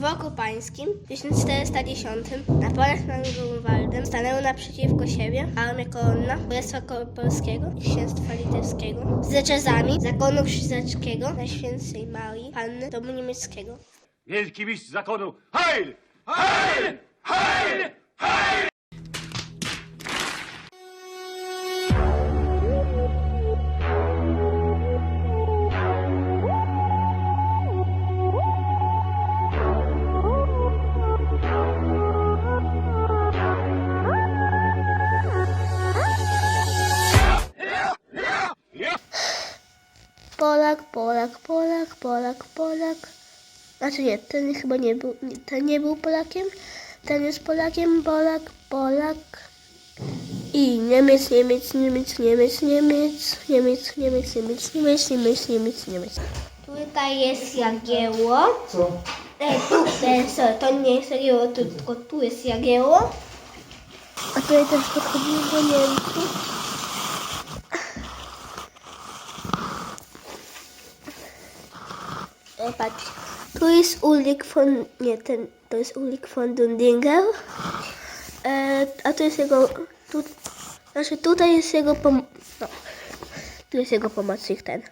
W roku pańskim, w 1410, na polach nad Grunwaldem stanęły naprzeciwko siebie armia kolonna Królestwa Polskiego i Księstwa Litewskiego z czasami zakonu krzyżackiego Najświętszej Marii Panny Domu Niemieckiego. Wielki mistrz zakonu. Heil! Heil! Heil! Polak, Polak, Polak, Polak, Polak. Znaczy nie, ten chyba nie był, nie, ten nie był Polakiem. Ten jest Polakiem, Polak, Polak. I Niemiec, Niemiec, Niemiec, Niemiec, Niemiec, Niemiec, Niemiec, Niemiec, Niemiec, Niemiec, Niemiec, Niemiec. Tutaj jest Jagiełło. Co? E, tu, e, sorry, to nie jest Jagiełło, tu, tylko tu jest Jagiełło. A tutaj też podchodzimy do Niemców. Patrz. Tu jest Ulrik von... Nie, ten... To jest Ulrik von Dundinger. E, a tu jest jego... Tu, znaczy tutaj jest jego pom... No. Tu jest jego pomocnik ten.